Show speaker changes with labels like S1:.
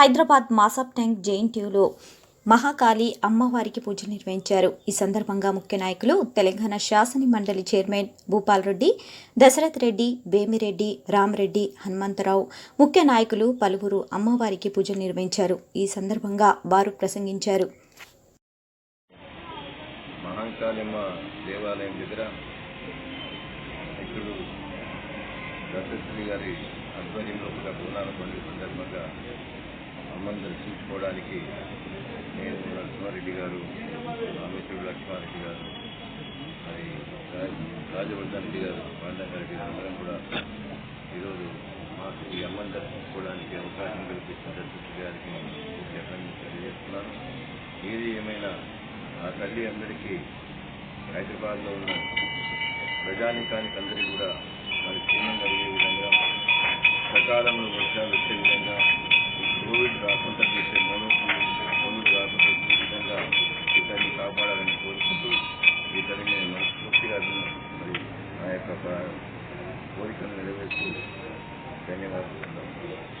S1: Hyderabad Masab tank జేఎన్టీయూలో మహాకాళి అమ్మవారికి పూజ నిర్వహించారు. ఈ సందర్భంగా ముఖ్య నాయకులు తెలంగాణ శాసన మండలి చైర్మన్ భూపాల్ రెడ్డి దశరథ్ రెడ్డి వేమిరెడ్డి రామరెడ్డి హనుమంతరావు ముఖ్య నాయకులు పలువురు అమ్మవారికి పూజ నిర్వహించారు. ఈ సందర్భంగా వారు ప్రసంగించారు.
S2: దేవాలయం దగ్గర గారి ఆధ్వర్యంలో కూడా సందర్భంగా అమ్మని దర్శించుకోవడానికి నేను లక్ష్మారెడ్డి గారు రామేశ్వరుడు లక్ష్మారెడ్డి గారు మరి రాజవర్ధన్ రెడ్డి గారు పాండంగారెడ్డి గారు అందరం కూడా ఈరోజు మాకు ఈ అమ్మని దర్శించుకోవడానికి అవకాశం కల్పించిన దర్శించి గారికి తెలియజేస్తున్నాను. ఏది ఏమైనా ఆ తల్లి అందరికీ హైదరాబాద్లో ఉన్న ప్రజానికానికి అందరికీ కూడా మరి చిన్న కలిగే విధంగా సకాలంలో para poder cambiar el vehículo, tener la segunda oportunidad.